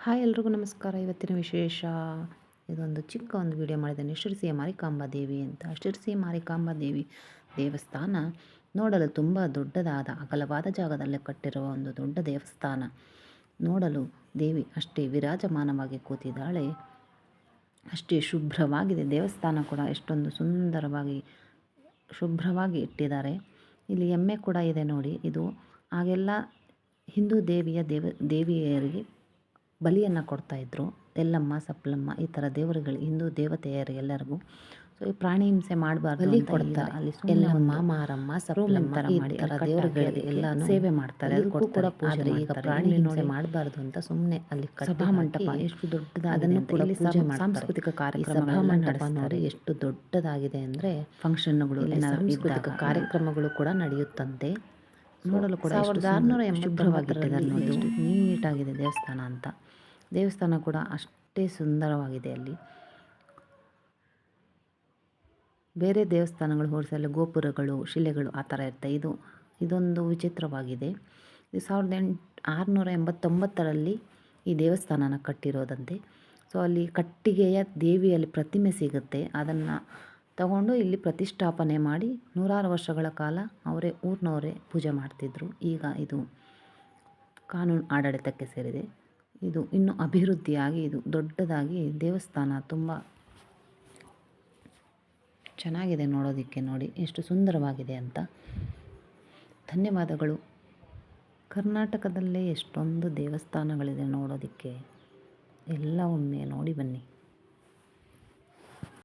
Hi ಎಲ್ರಿಗೂ ನಮಸ್ಕಾರ. ಇವತ್ತಿನ ವಿಶೇಷ ಇದೊಂದು ಚಿಕ್ಕ ಒಂದು ವಿಡಿಯೋ ಮಾಡಿದ್ದೇನೆ. ಶಿರಸಿಯ ಮಾರಿಕಾಂಬಾ ದೇವಿ ಅಂತ. ಶಿರ್ಸಿ ಮಾರಿಕಾಂಬಾ ದೇವಿ ದೇವಸ್ಥಾನ ನೋಡಲು ತುಂಬ ದೊಡ್ಡದಾದ, ಅಗಲವಾದ ಜಾಗದಲ್ಲಿ ಕಟ್ಟಿರುವ ಒಂದು ದೊಡ್ಡ ದೇವಸ್ಥಾನ. ನೋಡಲು ದೇವಿ ಅಷ್ಟೇ ವಿರಾಜಮಾನವಾಗಿ ಕೂತಿದ್ದಾಳೆ. ಅಷ್ಟೇ ಶುಭ್ರವಾಗಿದೆ. ದೇವಸ್ಥಾನ ಕೂಡ ಎಷ್ಟೊಂದು ಸುಂದರವಾಗಿ ಶುಭ್ರವಾಗಿ ಇಟ್ಟಿದ್ದಾರೆ. ಇಲ್ಲಿ ಎಮ್ಮೆ ಕೂಡ ಇದೆ ನೋಡಿ. ಇದು ಆಗೆಲ್ಲ ಹಿಂದೂ ದೇವಿಯ ದೇವ, ದೇವಿಯರಿಗೆ ಬಲಿಯನ್ನು ಕೊಡ್ತಾಯಿದ್ರು ಎಲ್ಲಮ್ಮ ಸಪ್ಲಮ್ಮ ಈ ಥರ ದೇವರುಗಳು ಹಿಂದೂ ದೇವತೆಯರು ಎಲ್ಲರಿಗೂ. ಸೊ ಈ ಪ್ರಾಣಿ ಹಿಂಸೆ ಮಾಡಬಾರ್ದು ಬಲಿ ಕೊಡ್ತಾರೆ. ಅಲ್ಲಿ ಎಲ್ಲಮ್ಮ, ಮಾರಮ್ಮ, ರೂಮ್ ಸಪ್ಲಮ್ಮ ಮಾಡಿ ದೇವರುಗಳಿಗೆ ಕಟ್ಟಾಕಿ ಸೇವೆ ಮಾಡ್ತಾರೆ ಆದರೆ ಈಗ ಪ್ರಾಣಿ ಹಿಂಸೆ. ಮಾಡಬಾರ್ದು ಅಂತ ಸುಮ್ಮನೆ ಅಲ್ಲಿ ಸಭಾ ಮಂಟಪ ಎಷ್ಟು ದೊಡ್ಡದಾದ ಅದನ್ನು ಕೂಡ ಪೂಜೆ. ಸಾಂಸ್ಕೃತಿಕ ಕಾರ್ಯಕ್ರಮ ಸಭಾ ಮಂಟಪ ನೋಡಿ ಎಷ್ಟು ದೊಡ್ಡದಾಗಿದೆ ಅಂದರೆ ಫಂಕ್ಷನ್ಗಳು ಸಾಂಸ್ಕೃತಿಕ ಕಾರ್ಯಕ್ರಮಗಳು ಕೂಡ ನಡೆಯುತ್ತಂತೆ. ನೋಡಲು ಕೂಡ ಸಾವಿರದ ಆರುನೂರ ಶುಭ್ರವಾಗಿಟ್ಟಿದ್ದಾರೆ ನೋಡಿ. ಎಂಬತ್ತೊಂಬತ್ತರಲ್ಲಿ ಆಗಿದೆ ದೇವಸ್ಥಾನ ಅಂತ. ದೇವಸ್ಥಾನ ಕೂಡ ಅಷ್ಟೇ ಸುಂದರವಾಗಿದೆ ಅಲ್ಲಿ. ಬೇರೆ ದೇವಸ್ಥಾನಗಳು, ಹೋಲಿಸಲು ಗೋಪುರಗಳು, ಶಿಲೆಗಳು ಆ ಥರ ಇರ್ತವೆ ಇದು, ಇದೊಂದು ವಿಚಿತ್ರವಾಗಿದೆ. ಇದು ಸಾವಿರದ ಎಂಟು, ಆರುನೂರ ಎಂಬತ್ತೊಂಬತ್ತರಲ್ಲಿ ಈ ದೇವಸ್ಥಾನನ ಕಟ್ಟಿರೋದಂತೆ. ಸೊ, ಅಲ್ಲಿ ಕಟ್ಟಿಗೆಯ ದೇವಿಯಲ್ಲಿ ಪ್ರತಿಮೆ ಸಿಗುತ್ತೆ. ಅದನ್ನು ತಗೊಂಡು ಇಲ್ಲಿ ಪ್ರತಿಷ್ಠಾಪನೆ ಮಾಡಿ ನೂರಾರು ವರ್ಷಗಳ ಕಾಲ ಅವರೇ, ಊರಿನವರೇ ಪೂಜೆ ಮಾಡ್ತಿದ್ರು. ಈಗ ಇದು ಕಾನೂನು ಆಡಳಿತಕ್ಕೆ ಸೇರಿದೆ. ಇದು ಇನ್ನೂ ಅಭಿವೃದ್ಧಿಯಾಗಿ, ಇದು ದೊಡ್ಡದಾಗಿ ದೇವಸ್ಥಾನ ತುಂಬ ಚೆನ್ನಾಗಿದೆ ನೋಡೋದಕ್ಕೆ ನೋಡಿ, ಎಷ್ಟು ಸುಂದರವಾಗಿದೆ ಅಂತ. ಧನ್ಯವಾದಗಳು. ಕರ್ನಾಟಕದಲ್ಲೇ ಎಷ್ಟೊಂದು ದೇವಸ್ಥಾನಗಳಿದೆ ನೋಡೋದಕ್ಕೆ. ಎಲ್ಲ ಒಮ್ಮೆ ನೋಡಿ ಬನ್ನಿ.